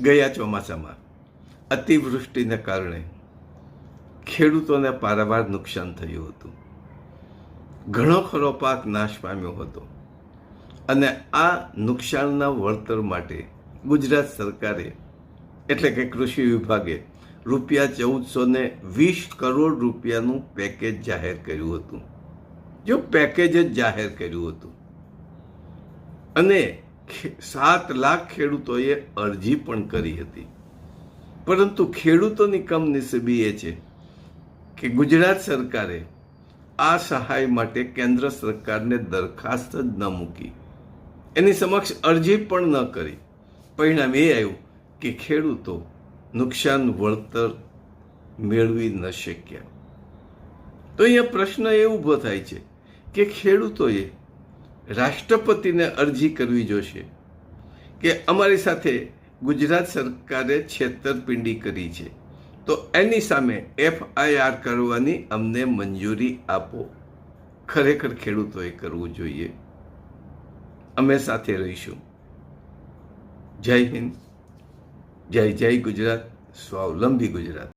ગયા ચોમાસામાં અતિવૃષ્ટિને કારણે ખેડૂતોને પારાવાર નુકસાન થયું હતું. ઘણો ખરો પાક નાશ પામ્યો હતો. અને આ નુકસાનના વળતર માટે ગુજરાત સરકારે એટલે કે કૃષિ વિભાગે રૂપિયા ચૌદસો ને વીસ કરોડ રૂપિયાનું પેકેજ જાહેર કર્યું હતું. જો પેકેજ જ જાહેર કર્યું હતું. અને સાત લાખ ખેડૂતોએ અરજી પણ કરી હતી. પરંતુ ખેડૂતોની કમનસીબી એ છે કે ગુજરાત સરકારે આ સહાય માટે કેન્દ્ર સરકારને દરખાસ્ત જ ન મૂકી. એની સમક્ષ અરજી પણ ન કરી. પરિણામ એ આવ્યું કે ખેડૂતો નુકસાન વળતર મેળવી ન શક્યા. તો અહીંયા પ્રશ્ન એ ઊભો થાય છે કે ખેડૂતોએ રાષ્ટ્રપતિને અરજી કરવી જોશે કે અમારી સાથે ગુજરાત સરકારે છેતરપિંડી કરી છે. તો એની સામે એફઆઈઆર કરવાની અમને મંજૂરી આપો. ખરેખર ખેડૂતોએ કરવું જોઈએ. અમે સાથે રહીશું. જય હિન્દ. જય જય ગુજરાત. સ્વાવલંબી ગુજરાત.